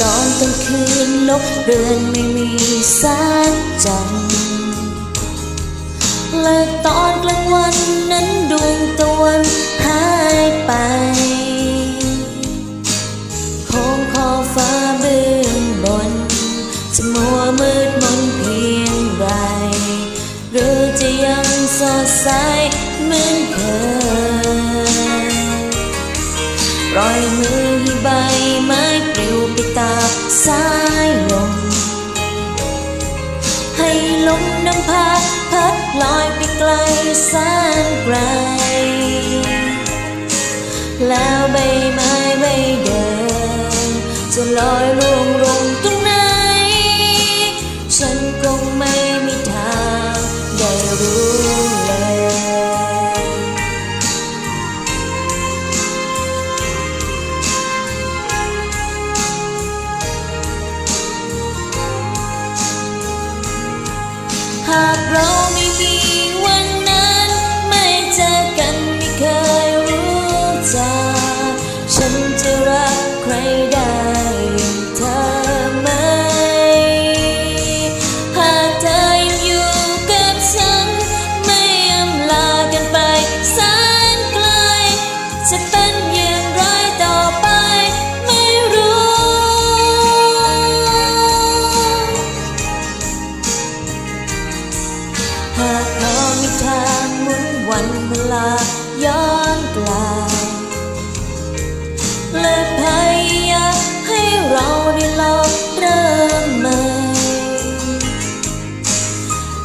ตอนกลางคืนลบเรือนไม่มีแสงจันและตอนกลางวันนั้นดวงตะวันหายไปโค้งขอฟ้าเบื้องบนจะมัวมืดมนเพียงไร หรือจะยังสดใสเหมือนเคยปล่อยมือ ไปตามสายลม ให้ลมนำพาพัดลอยไปไกลแสนไกล แล้วใบไม้ใบเดิมจะลอยล่วง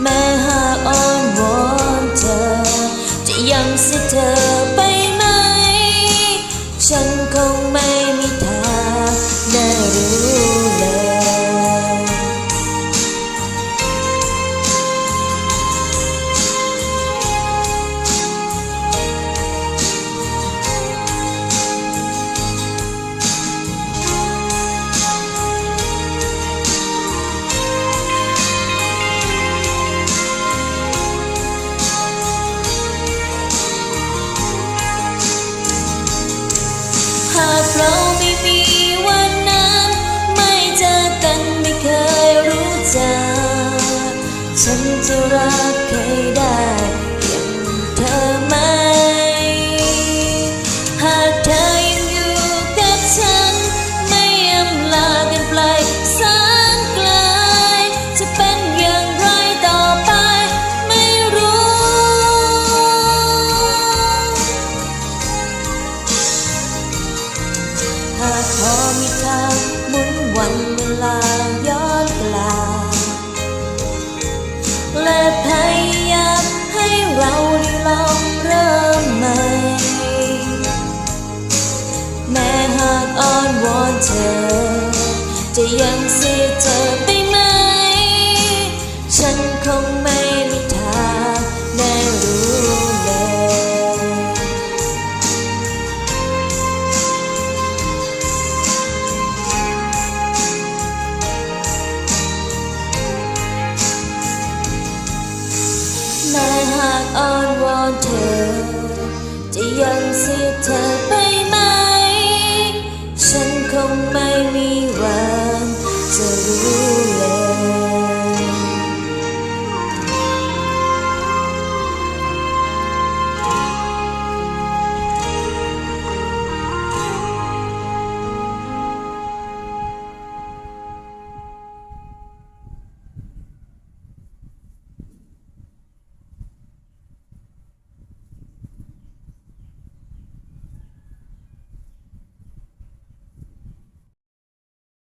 แม้หากอ้อนวอนเธอ จะยังเสียเธอ จักฉันจะรักใครได้อย่างเธอไหม หากเธอยังอยู่กับฉัน ไม่อำลากันไกลแสนไกล จะเป็นอย่างไรต่อไปไม่รู้ หากพอมีทางหมุนวันเวลา ยังเสียเธอไปไหม ฉันคงไม่มีทางได้รู้เลย แม้หากอ้อนวอนเธอ จะยังเสียเธอไป